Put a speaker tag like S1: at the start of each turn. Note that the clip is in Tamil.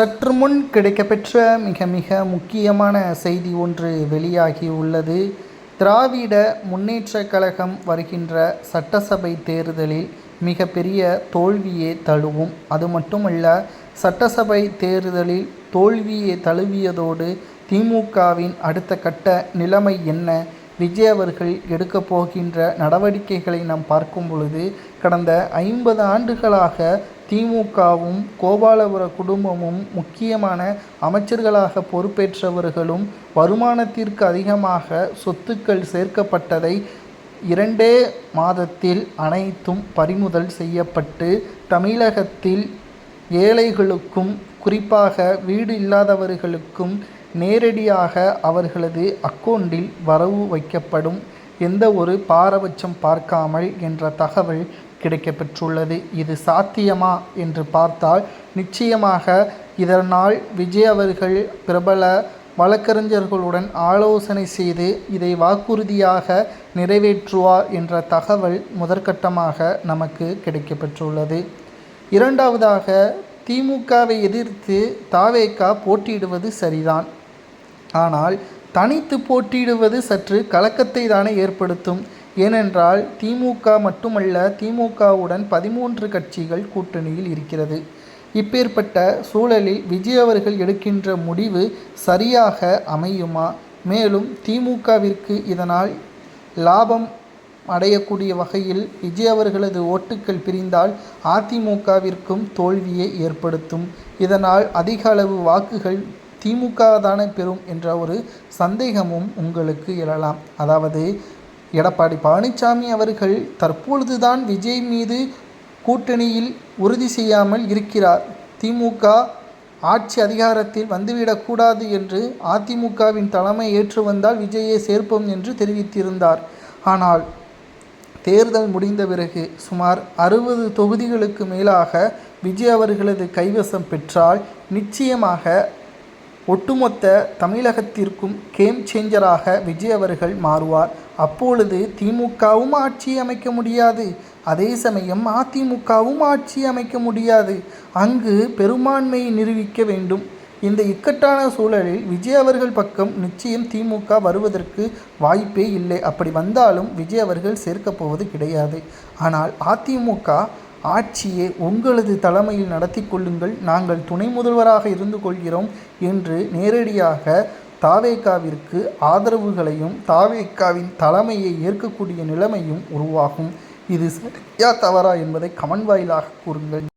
S1: சற்று முன் கிடைக்கப்பெற்ற மிக மிக முக்கியமான செய்தி ஒன்று வெளியாகி உள்ளது. திராவிட முன்னேற்றக் கழகம் வருகின்ற சட்டசபை தேர்தலில் மிகப்பெரிய தோல்வியே தழுவும். அது மட்டுமல்ல சட்டசபை தேர்தலில் தோல்வியை தழுவியதோடு திமுகவின் அடுத்த கட்ட நிலைமை என்ன? விஜய் அவர்கள் எடுக்கப் போகின்ற நடவடிக்கைகளை நாம் பார்க்கும் பொழுது கடந்த ஐம்பது ஆண்டுகளாக திமுகவும் கோபாலபுர குடும்பமும் முக்கியமான அமைச்சர்களாக பொறுப்பேற்றவர்களும் வருமானத்திற்கு அதிகமாக சொத்துக்கள் சேர்க்கப்பட்டதை இரண்டே மாதத்தில் அனைத்தும் பறிமுதல் செய்யப்பட்டு தமிழகத்தில் ஏழைகளுக்கும் குறிப்பாக வீடு இல்லாதவர்களுக்கும் நேரடியாக அவர்களது அக்கௌண்டில் வரவு வைக்கப்படும். எந்த ஒரு பாரபட்சம் பார்க்காமல் என்ற தகவல் கிடைக்கப்பெற்றுள்ளது. இது சாத்தியமா? என்று பார்த்தால் நிச்சயமாக இதனால் விஜய் அவர்கள் பிரபல வழக்கறிஞர்களுடன் ஆலோசனை செய்து இதை வாக்குறுதியாக நிறைவேற்றுவார் என்ற தகவல் முதற்கட்டமாக நமக்கு கிடைக்கப்பெற்றுள்ளது. இரண்டாவதாக திமுகவை எதிர்த்து தாவேக்கா போட்டியிடுவது சரிதான். ஆனால் தனித்து போட்டியிடுவது சற்று கலக்கத்தை தானே ஏற்படுத்தும். ஏனென்றால் திமுக மட்டுமல்ல திமுகவுடன் பதிமூன்று கட்சிகள் கூட்டணியில் இருக்கிறது. இப்பேற்பட்ட சூழலில் விஜய் அவர்கள் எடுக்கின்ற முடிவு சரியாக அமையுமா? மேலும் திமுகவிற்கு இதனால் லாபம் அடையக்கூடிய வகையில் விஜய் அவர்களது ஓட்டுக்கள் பிரிந்தால் அதிமுகவிற்கும் தோல்வியை ஏற்படுத்தும். இதனால் அதிக அளவு வாக்குகள் திமுக தானே பெறும் என்ற ஒரு சந்தேகமும் உங்களுக்கு எழலாம். அதாவது எடப்பாடி பழனிசாமி அவர்கள் தற்பொழுதுதான் விஜய் மீது கூட்டணியில் உறுதி செய்யாமல் இருக்கிறார். திமுக ஆட்சி அதிகாரத்தில் வந்துவிடக்கூடாது என்று அதிமுகவின் தலைமை ஏற்று வந்தால் விஜயை சேர்ப்போம் என்று தெரிவித்திருந்தார். ஆனால் தேர்தல் முடிந்த பிறகு சுமார் அறுபது தொகுதிகளுக்கு மேலாக விஜய் அவர்களது கைவசம் பெற்றால் நிச்சயமாக ஒட்டுமொத்த தமிழகத்திற்கும் கேம் சேஞ்சராக விஜய் அவர்கள் மாறுவார். அப்பொழுது திமுகவும் ஆட்சி அமைக்க முடியாது. அதே சமயம் அதிமுகவும் ஆட்சி அமைக்க முடியாது. அங்கு பெரும்பான்மையை நிரூபிக்க வேண்டும். இந்த இக்கட்டான சூழலில் விஜய் அவர்கள் பக்கம் நிச்சயம் திமுக வருவதற்கு வாய்ப்பே இல்லை. அப்படி வந்தாலும் விஜய் அவர்கள் சேர்க்கப் போவது கிடையாது. ஆனால் அதிமுக ஆட்சியை உங்களது தலைமையில் நடத்தி கொள்ளுங்கள். நாங்கள் துணை முதல்வராக இருந்து கொள்கிறோம் என்று நேரடியாக தாவேக்காவிற்கு ஆதரவுகளையும் தாவேக்காவின் தலைமையை ஏற்கக்கூடிய நிலைமையும் உருவாகும். இது சரியா தவறா என்பதை கமன் வாயிலாக கூறுங்கள்.